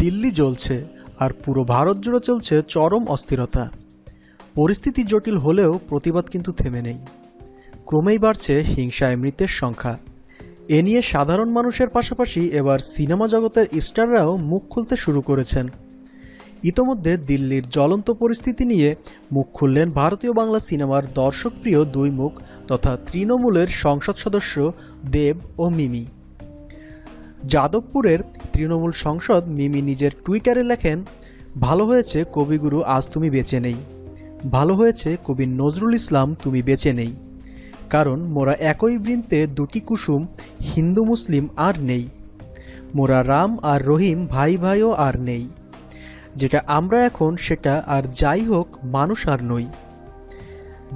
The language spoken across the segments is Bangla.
দিল্লি জ্বলছে আর পুরো ভারত জুড়ে চলছে চরম অস্থিরতা। পরিস্থিতি জটিল হলেও প্রতিবাদ কিন্তু থেমে নেই। ক্রমেই বাড়ছে হিংসায় মৃতের সংখ্যা। এ নিয়ে সাধারণ মানুষের পাশাপাশি এবার সিনেমা জগতের স্টাররাও মুখ খুলতে শুরু করেছেন। ইতোমধ্যে দিল্লির জ্বলন্ত পরিস্থিতি নিয়ে মুখ খুললেন ভারতীয় বাংলা সিনেমার দর্শকপ্রিয় দুই মুখ তথা তৃণমূলের সংসদ সদস্য দেব ও মিমি। যাদবপুরের তৃণমূল সংসদ মিমি নিজের টুইটারে লেখেন, ভালো হয়েছে কবিগুরু, আজ তুমি বেঁচে নেই। ভালো হয়েছে কবি নজরুল ইসলাম, তুমি বেঁচে নেই। কারণ মোরা একই বৃন্তে দুটি কুসুম, হিন্দু মুসলিম আর নেই। মোরা রাম আর রহিম, ভাই ভাইও আর নেই। যেটা আমরা এখন, সেটা আর যাই হোক, মানুষ আর নই।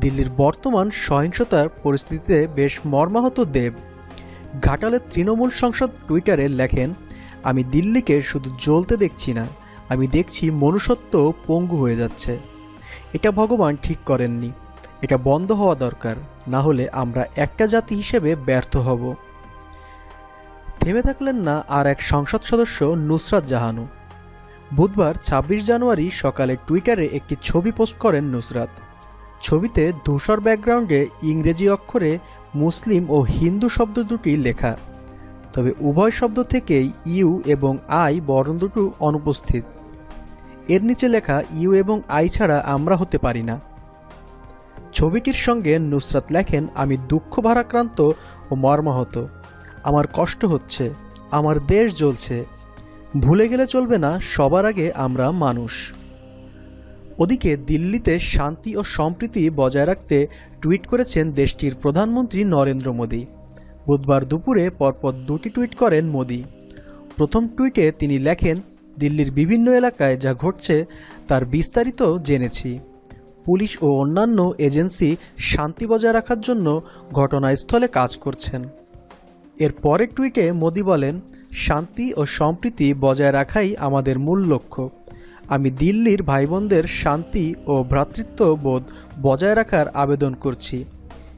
দিল্লির বর্তমান সহিংসতার পরিস্থিতিতে বেশ মর্মাহত দেব। ঘাটালের তৃণমূল সংসদ টুইটারে লেখেন, আমি দিল্লিকে শুধু জ্বলতে দেখছি না, আমি দেখছি মনুষ্যত্ব পঙ্গু হয়ে যাচ্ছে। এটা ভগবান ঠিক করেননি। এটা বন্ধ হওয়া দরকার, না হলে আমরা একটা জাতি হিসেবে ব্যর্থ হব। থেমে থাকলেন না আর এক সংসদ সদস্য নুসরাত জাহানু। বুধবার ২৬ জানুয়ারি সকালে টুইটারে একটি ছবি পোস্ট করেন নুসরাত। ছবিতে ধূসর ব্যাকগ্রাউন্ডে ইংরেজি অক্ষরে মুসলিম ও হিন্দু শব্দ দুটি লেখা। তবে উভয় শব্দ থেকেই ইউ এবং আই বর্ণ দুটো অনুপস্থিত। এর নিচে লেখা ইউ এবং আই ছাড়া আমরা হতে পারি না। ছবিটির সঙ্গে নুসরাত লেখেন, আমি দুঃখ ভারাক্রান্ত ও মর্মাহত। আমার কষ্ট হচ্ছে, আমার দেশ জ্বলছে। ভুলে গেলে চলবে না, সবার আগে আমরা মানুষ। ওদিকে দিল্লিতে শান্তি ও সম্প্রীতি বজায় রাখতে টুইট করেছেন দেশটির প্রধানমন্ত্রী নরেন্দ্র মোদী। বুধবার দুপুরে পরপর দুটি টুইট করেন মোদী। প্রথম টুইটে তিনি লেখেন, দিল্লির বিভিন্ন এলাকায় যা ঘটছে তার বিস্তারিত জেনেছি। পুলিশ ও অন্যান্য এজেন্সি শান্তি বজায় রাখার জন্য ঘটনাস্থলে কাজ করছেন। এর পরের টুইটে মোদি বলেন, শান্তি ও সম্প্রীতি বজায় রাখাই আমাদের মূল লক্ষ্য। আমি দিল্লির ভাই বোনদের শান্তি ও ভ্রাতৃত্ববোধ বজায় রাখার আবেদন করছি।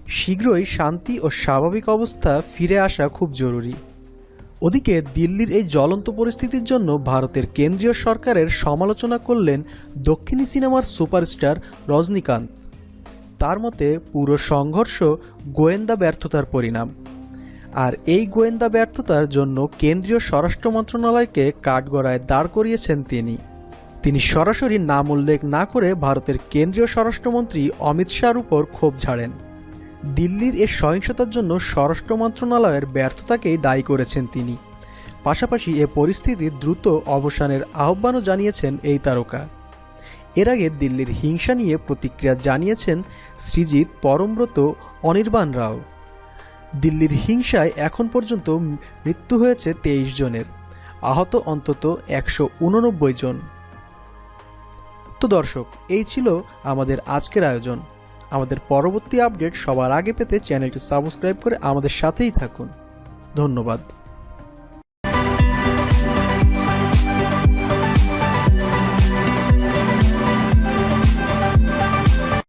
শীঘ্রই শান্তি ও স্বাভাবিক অবস্থা ফিরে আসা খুব জরুরি। ওদিকে দিল্লির এই জ্বলন্ত পরিস্থিতির জন্য ভারতের কেন্দ্রীয় সরকারের সমালোচনা করলেন দক্ষিণী সিনেমার সুপারস্টার রজনীকান্ত। তার মতে পুরো সংঘর্ষ গোয়েন্দা ব্যর্থতার পরিণাম। আর এই গোয়েন্দা ব্যর্থতার জন্য কেন্দ্রীয় স্বরাষ্ট্র মন্ত্রণালয়কে কাঠগড়ায় দাঁড় করিয়েছেন তিনি। তিনি সরাসরি নাম উল্লেখ না করে ভারতের কেন্দ্রীয় স্বরাষ্ট্রমন্ত্রী অমিত শাহর উপর ক্ষোভ ঝাড়েন। দিল্লির এ সহিংসতার জন্য স্বরাষ্ট্র মন্ত্রণালয়ের ব্যর্থতাকেই দায়ী করেছেন তিনি। পাশাপাশি এ পরিস্থিতির দ্রুত অবসানের আহ্বানও জানিয়েছেন এই তারকা। এর আগে দিল্লির হিংসা নিয়ে প্রতিক্রিয়া জানিয়েছেন শ্রীজিৎ পরমব্রত অনির্বাণ রাও। দিল্লির হিংসায় এখন পর্যন্ত মৃত্যু হয়েছে তেইশ জনের। আহত অন্তত একশো উননব্বই জন। তো দর্শক এই ছিল আমাদের আজকের আয়োজন। আমাদের পরবর্তী আপডেট সবার আগে পেতে চ্যানেলটি সাবস্ক্রাইব করে আমাদের সাথেই থাকুন। ধন্যবাদ।